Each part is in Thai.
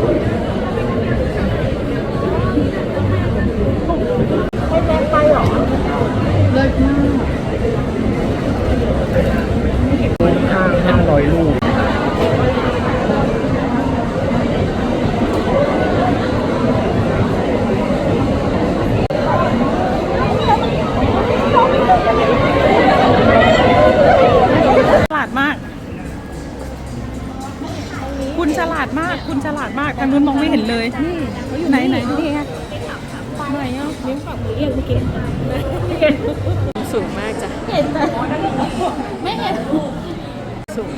เเกเมื่อกี้สูงมากจ้ะเห็นแต่ไม่เห็นสูง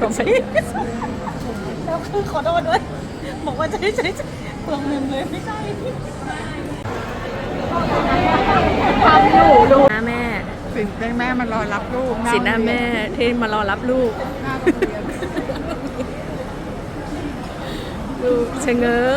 ผมใส่แล้วคือขอโทษด้วยบอกว่าจะได้ใช้เปลืองเงินเลยไม่ใช่หน้าแม่สินแม่มารอรับลูกสีหน้าแม่ที่มารอรับลูกลูกชะเง้อ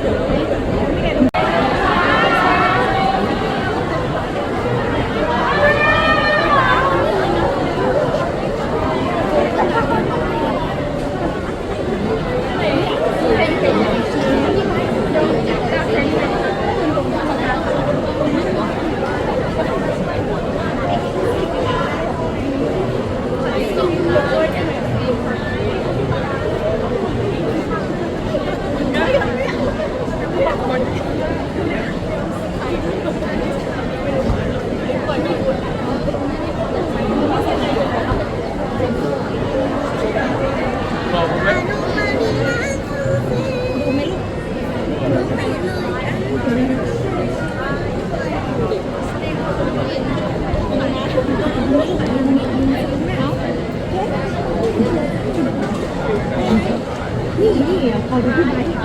Mau.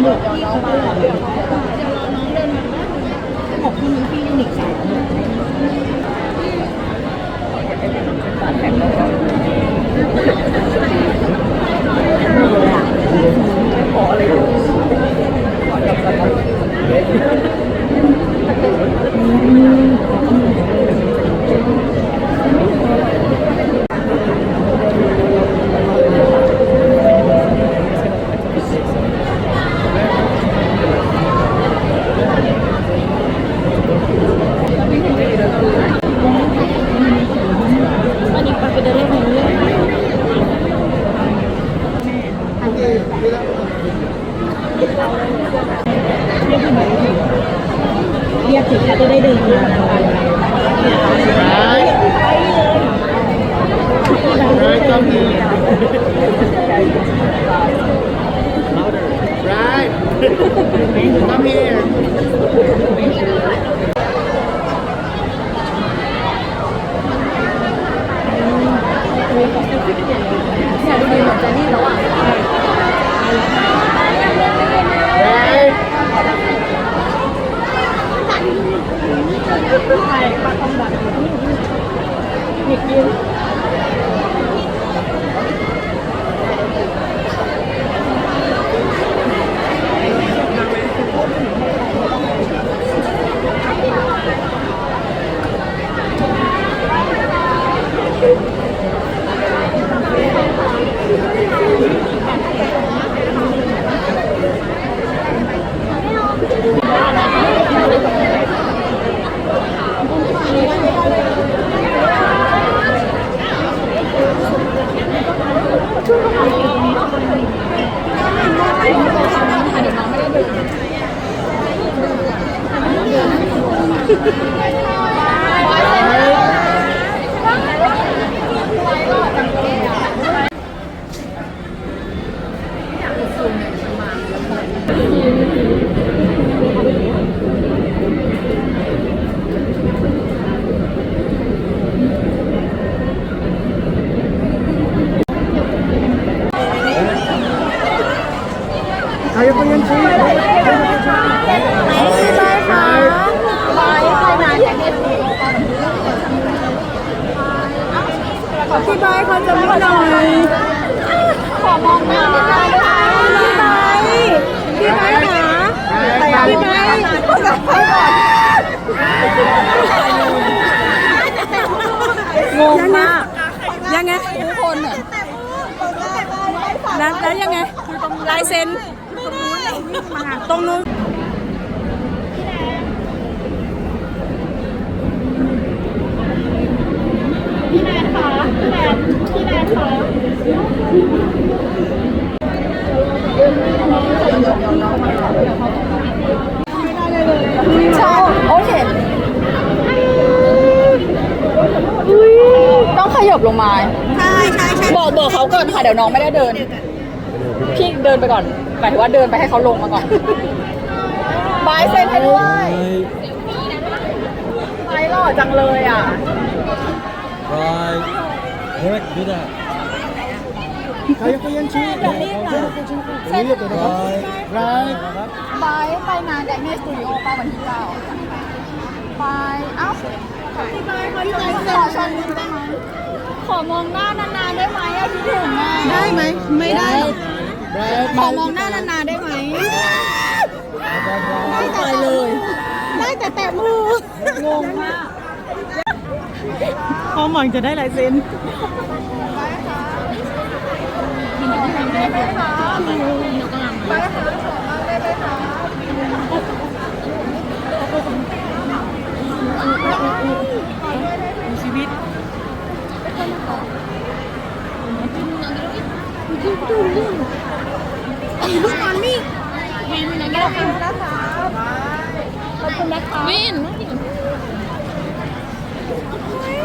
หมดน้องมาเดี๋ยวรอน้องเดินมาขอบคุณพี่ยูนิคสามขออะไรขอจับสมัคร Right. Come here. เขาจะไม่หน่อยขอมองหน้าพี่ใบค่ะพี่ใบพี่ใบค่ะพี่ใบงงมาก ยังไงทุกคนเนี่ยแล้วแล้วยังไงลายเซ็นตรงนู้น ต้องขยับลงมา ใช่ใช่ใช่บอกบอกเขาก่อนค่ะเดี๋ยวน้องไม่ได้เดิน พี่เดินไปก่อนหมายถึงว่าเดินไปให้เขาลงมาก่อนบายเซ็นให้ด้วยบายหล่อจังเลยอะ Right. Eric, do that. ใครยังไม่ยันชี้เรียกเลยนะครับ Right. ไรบายไปงานแดนนี่สตูดิโอป่ะวันที่เก้าบายเอ้าพี่บายขอยู่ไหนขอชนได้ไหมขอมองหน้านานๆได้ไหมอะคิดถึงแม่ได้ไหมไม่ได้ไรขอมองหน้านานๆได้ไหมไม่ไปเลย ได้แต่แตะมือ งงมาก ความหวังจะได้ลายเซ็นชีวิตวิน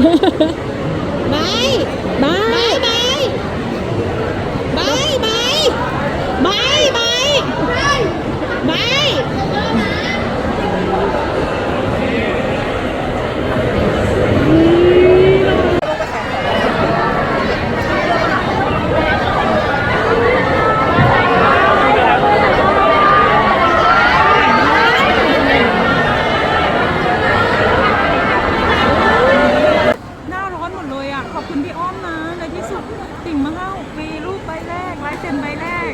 ก่ไม่าร้อนหมดเลยอะ ขอบคุณพี่อ้อมนะ ในที่สุดติ่งมาเข้ามีรูปใบแรกลายเซ็นใบแรก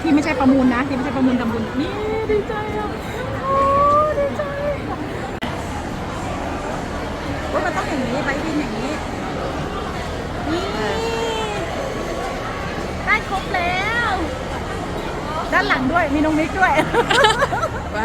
ที่ไม่ใช่ประมูลนะ ที่ไม่ใช่ประมูลทำบุญนี่ ดีใจอะโอ้ดีใจว่ามันต้องอย่างนี้ไปบินอย่างนี้ นี่ ได้ครบแล้ว ด้านหลังด้วยมีน้องมิกด้วย ไป